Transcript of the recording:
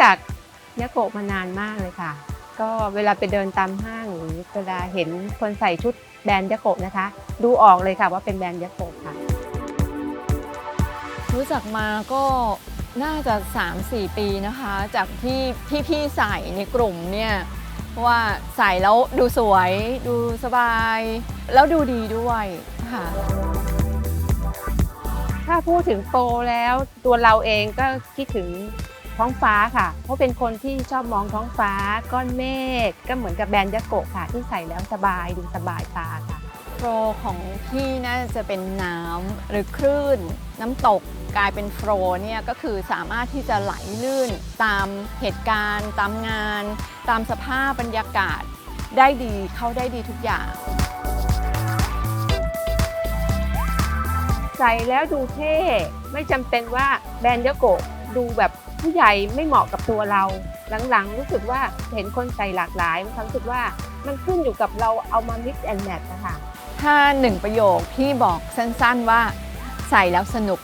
จักยาโกะมานานมากเลยค่ะ ก็เวลาไปเดินตามห้างหรือเวลาเห็นคนใส่ชุดแบรนด์ยาโกะนะคะ ดูออกเลยค่ะว่าเป็นแบรนด์ยาโกะค่ะ รู้จักมาก็น่าจะ 3-4 ปีนะคะ จากที่ที่พี่ใส่ในกลุ่มเนี่ยเพราะว่าใส่แล้วดูสวย ดูสบาย แล้วดูดีด้วยค่ะถ้าพูดถึงโปรแล้วตัวเราเองก็คิดถึง ท้องฟ้าค่ะ เพราะเป็นคนที่ชอบมองท้องฟ้า ก้อนเมฆก็เหมือนกับแบรนด์ยาโกะค่ะ ที่ใส่แล้วสบายดูสบายตาค่ะโปรของพี่น่าจะเป็นน้ำหรือคลื่น น้ำตกกลายเป็นโฟลว์เนี่ยก็คือสามารถที่จะไหลลื่นตามเหตุการณ์ ตามงาน ตามสภาพบรรยากาศได้ดีเข้าได้ดีทุกอย่าง ใส่แล้วดูเท่ ไม่จำเป็นว่าแบรนด์ยาโกะ ดูแบบผู้ใหญ่ไม่เหมาะกับตัวเรา หลังๆ รู้สึกว่าเห็นคนใส่หลากหลายมันรู้สึกว่ามันขึ้นอยู่กับเราเอามา mix and match นะคะถ้าหนึ่งประโยคที่บอกสั้นๆว่าใส่แล้วสนุก